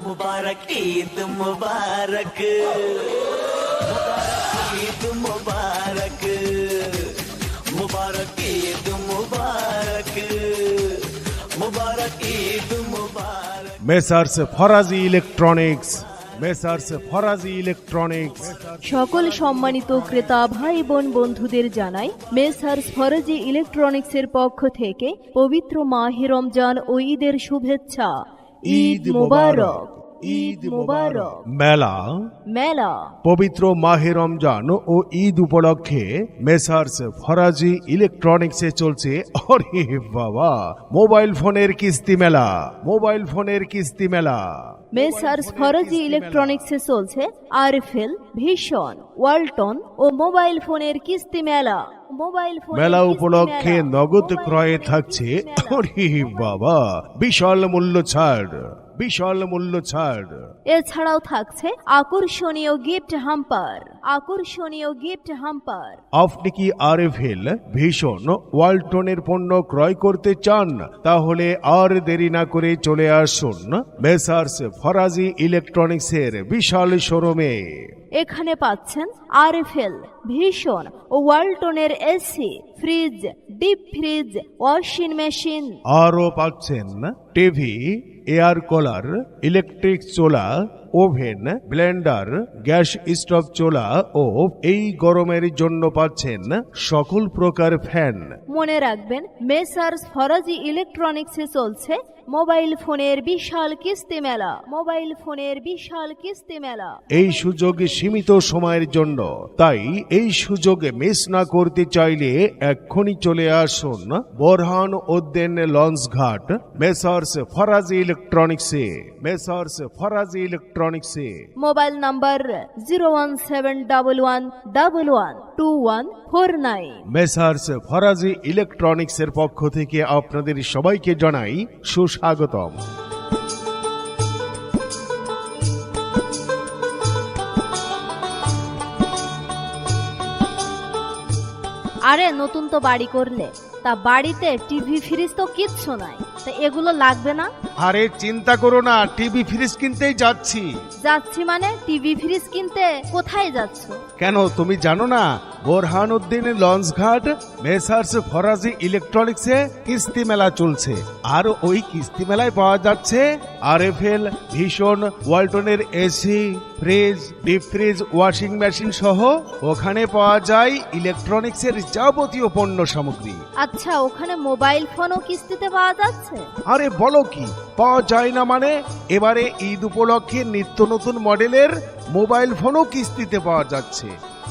मुबारक ईद मुबारक मुबारक ईद मुबारक मुबारक ईद मुबारक मुबारक ईद मुबारक Messrs Faraji electronics Messrs Faraji electronics সকল সম্মানিত ক্রেতা ভাই বোন বন্ধুদের জানাই মেসার্স ফরজি ইলেকট্রনিক্সের পক্ষ থেকে পবিত্র মাহে রমজান ও ঈদের শুভেচ্ছা ঈদ মোবারক ঈদ মুবারক। মেলা মেলা। পবিত্র মাহে রমজান ও ঈদ উপলক্ষে মেসার্স ফরাজি ইলেকট্রনিক্সে চলছে অরে বাবা মোবাইল ফোনের কিস্তি মেলা মোবাইল ফোনের কিস্তি মেলা। মেসার্স ফরজি ইলেকট্রনিক্সে চলছে আরফেল ভীষণ ওয়ালটন ও মোবাইল ফোনের কিস্তি মেলা। মেলা উপলক্ষে নগদ ক্রয়ে থাকছে বাবা বিশাল মূল্য ছাড় বিশাল মূল্য ছাড়। এছাড়াও থাকছে আকর্ষণীয় গিফট হাম্পার আকর্ষণীয় গিফট হাম্পার আপনি কি আরএফএল ভীষণ ওয়ালটনের পণ্য ক্রয় করতে চান? তাহলে আর দেরি না করে চলে আসুন মেসার্স ফরাজি ইলেকট্রনিক্সের বিশাল শোরুমে। এখানে পাচ্ছেন আরএফএল, ভীষণ ওয়ালটনের AC, fridge, deep fridge, washing machine. আরও পাচ্ছেন টিভি, এয়ার কলার, ইলেকট্রিক চোলা ওভেন ব্লেন্ডার গ্যাস স্টোভ চোলা ও এই গরমের জন্য পাচ্ছেন সকল প্রকার ফ্যান। মনে রাখবেন মেসার্স ফরাজি ইলেকট্রনিক্সে চলছে মোবাইল ফোনের বিশাল কিস্তি মেলা। মোবাইল ফোনের বিশাল কিস্তি মেলা। এই সুযোগ সীমিত সময়ের জন্য তাই এই সুযোগ মিস না করতে চাইলে এক্ষুনি চলে আসুন বোরহান উদ্দিন লঞ্চ ঘাট মেসার্স ফরাজি ইলেকট্রনিক্সে। Messrs Faraji ইলেকট্রনিক্সে mobile number zero one seven double one double one two one four nine Messrs Farazi ইলেকট্রনিক্সের পক্ষ থেকে আপনাদের সবাইকে জানাই সুস্বাগতম। আরে নতুন তো বাড়ি করলে। তা বাড়িতে টিভি ফ্রিজ তো কিচ্ছু নাই। তা এগুলো লাগবে না? আরে চিন্তা করো না টিভি ফ্রিজ কিনতেই যাচ্ছি। যাচ্ছি মানে টিভি ফ্রিজ কিনতে কোথায় যাচ্ছ? কেন তুমি জানো না বোরহান উদ্দিন লঞ্চ ঘাট মেসার্স ফরাজি ইলেকট্রনিক্সে কিস্তি মেলা চলছে। আর ওই কিস্তি মেলায় পাওয়া যাচ্ছে আর এফ এল ভীষণ ওয়ালটনের AC fridge deep fridge washing machine সহ। ওখানে পাওয়া যায় ইলেকট্রনিক্সের যাবতীয় পণ্য সামগ্রী। আচ্ছা ওখানে মোবাইল ফোনও কিস্তিতে পাওয়া যাচ্ছে? আরে বলো কি পাওয়া যায় না মানে? এবারে ঈদ উপলক্ষে নিত্য নতুন মডেলের মোবাইল ফোনও কিস্তিতে পাওয়া যাচ্ছে।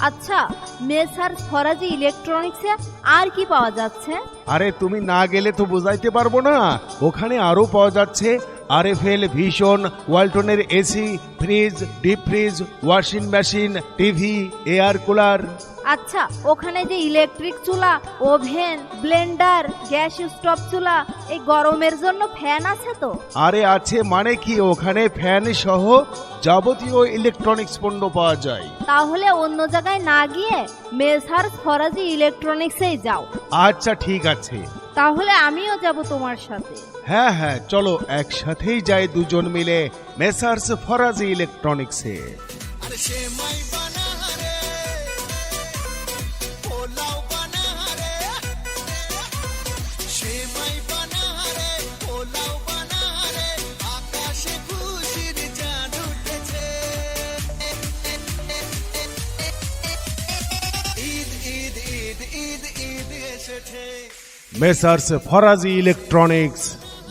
আচ্ছা মেসার ফরাজি ইলেকট্রনিক্সে আর কি পাওয়া যাচ্ছে? আরে তুমি না গেলে তো বোঝাইতে পারব না। ওখানে আরও পাওয়া যাচ্ছে আরএফএল ভীষণ ওয়ালটনের AC fridge deep fridge washing machine TV air cooler. আচ্ছা ওখানে যে ইলেকট্রিক চুলা ওভেন ব্লেন্ডার গ্যাস স্টোভ চুলা এই গরমের জন্য ফ্যান আছে তো? আরে আছে মানে কি ওখানে ফ্যান সহ যাবতীয় ইলেকট্রনিক্স পণ্য পাওয়া যায়। তাহলে অন্য জায়গায় না গিয়ে মেসার ফরাজি ইলেকট্রনিক্সেই যাও। আচ্ছা ঠিক আছে। তাহলে আমিও যাব তোমার সাথে। হ্যাঁ হ্যাঁ চলো একসাথেই যাই দুজন মিলে মেসার্স ফরাজি ইলেকট্রনিক্সে আরে সে মাই Messrs Farazi electronics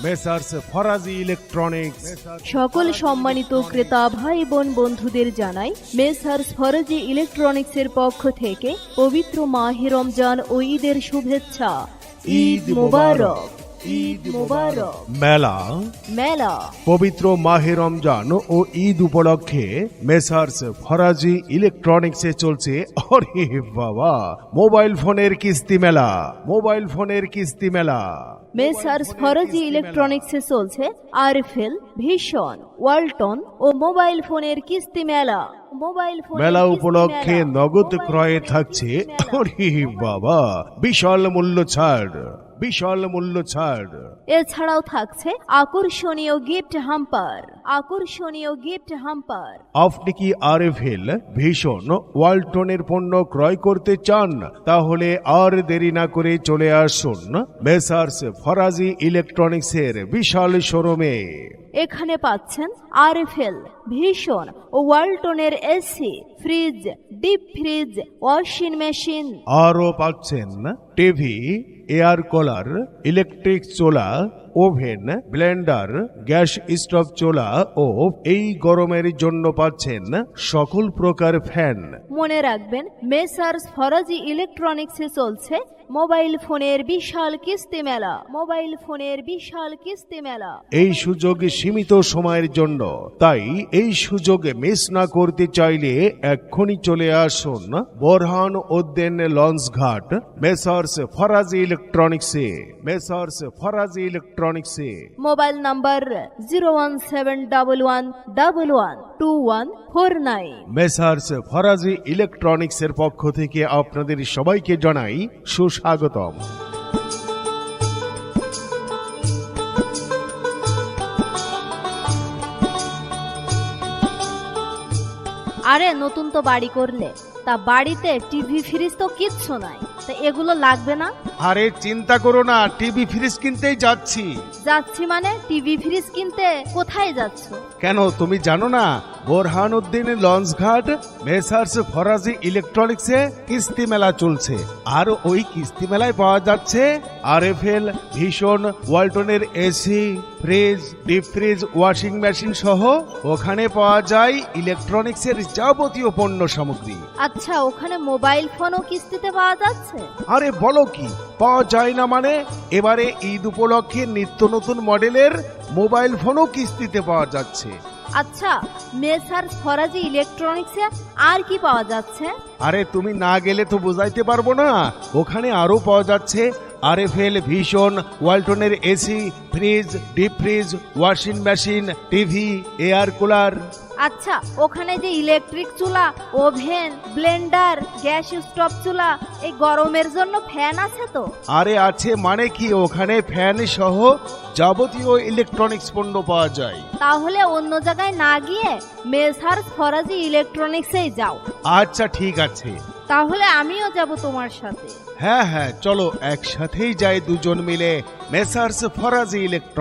Messrs Farazi electronics সকল সম্মানিত ক্রেতা ভাই বোন বন্ধুদের জানাই মেসার্স ফরাজি ইলেকট্রনিক্সের পক্ষ থেকে পবিত্র মাহে রমজান ও ঈদের শুভেচ্ছা। ঈদ মোবারক। ঈদ মোবারক। মেলা। মেলা। পবিত্র মাহে রমজান ও ঈদ উপলক্ষে মেসার্স ফরাজি ইলেকট্রনিক্সে চলছে অরে বাবা মোবাইল ফোনের কিস্তি মেলা মোবাইল ফোনের কিস্তি মেলা। মেসার্স ফরজি ইলেকট্রনিক্সে চলছে আরফেল ভীষণ ওয়ালটন ও মোবাইল ফোনের কিস্তি মেলা। মোবাইল মেলা উপলক্ষে নগদ ক্রয়ে থাকছে বাবা বিশাল মূল্য ছাড়। বিশাল মূল্য ছাড়। এছাড়াও থাকছে আকর্ষণীয় গিফট হাম্পার আকর্ষণীয় গিফট হাম্পার আপনি কি আরএফএল ভীষণ ওয়ালটনের পণ্য ক্রয় করতে চান? তাহলে আর দেরি না করে চলে আসুন মেসার্স ফরাজি ইলেকট্রনিক্সের বিশাল শোরুমে। এখানে পাচ্ছেন আরএফএল ভীষণ ও ওয়ালটনের AC fridge deep fridge washing machine. আরও পাচ্ছেন টিভি এয়ার কলার ইলেকট্রিক চোলা ওভেন ব্লেন্ডার গ্যাস স্টোভ চোলা ও এই গরমের জন্য পাচ্ছেন সকল প্রকার ফ্যান। মনে রাখবেন মেসার্স ফরাজি ইলেকট্রনিক্সে চলছে মোবাইল ফোনের বিশাল কিস্তি মেলা। মোবাইল ফোনের বিশাল কিস্তি মেলা। এই সুযোগ সীমিত সময়ের জন্য তাই এই সুযোগ মিস না করতে চাইলে এক্ষুনি চলে আসুন বোরহান উদ্দিন লঞ্চ ঘাট মেসার্স ফরাজি ইলেকট্রনিক্সে। Messrs Faraji ইলেকট্রনিক্সে mobile number zero one seven double one double one two one four nine Messrs Farazi ইলেকট্রনিক্সের পক্ষ থেকে আপনাদের সবাইকে জানাই সুস্বাগতম আরে নতুন তো বাড়ি করলে। তা বাড়িতে টিভি ফ্রিজ তো কিচ্ছু নাই। তা এগুলো লাগবে না? আরে চিন্তা করো না টিভি ফ্রিজ কিনতেই যাচ্ছি। যাচ্ছি মানে টিভি ফ্রিজ কিনতে কোথায় যাচ্ছ? কেন তুমি জানো না বোরহান উদ্দিন লঞ্চ ঘাট মেসার্স ফরাজি ইলেকট্রনিক্সে কিস্তি মেলা চলছে। আর ওই কিস্তি মেলায় পাওয়া যাচ্ছে আর আরএফএল ভীষণ ওয়ালটনের AC fridge deep fridge washing machine সহ ওখানে পাওয়া যায় ইলেকট্রনিক্সের যাবতীয় পণ্য সামগ্রী। আচ্ছা ওখানে মোবাইল ফোনও কিস্তিতে পাওয়া যাচ্ছে? আরে বলো কি পাওয়া যায় না মানে এবারে ঈদ উপলক্ষে নিত্য নতুন মডেলের মোবাইল ফোনও কিস্তিতে পাওয়া যাচ্ছে। আচ্ছা মেসার্স ফরাজি ইলেকট্রনিক্সে আর কি পাওয়া যাচ্ছে? আরে তুমি না গেলে তো বোঝাইতে পারব না। ওখানে আরও পাওয়া যাচ্ছে আরএফএল ভীষণ ওয়ালটনের AC fridge deep fridge washing machine TV air cooler. আচ্ছা ওখানে যে ইলেকট্রিক চুলা ওভেন ব্লেন্ডার গ্যাস স্টোভ চুলা এই গরমের জন্য ফ্যান আছে তো? আরে আছে মানে কি ওখানে ফ্যান সহ যাবতীয় ইলেকট্রনিক্স পণ্য পাওয়া যায়। তাহলে অন্য জায়গায় না গিয়ে মেসার ফরাজি ইলেকট্রনিক্সেই যাও। আচ্ছা ঠিক আছে। তাহলে আমিও যাব তোমার সাথে। হ্যাঁ হ্যাঁ চলো একসাথেই যাই দুজন মিলে মেসার্স ফরাজি ইলেকট্রনিক্স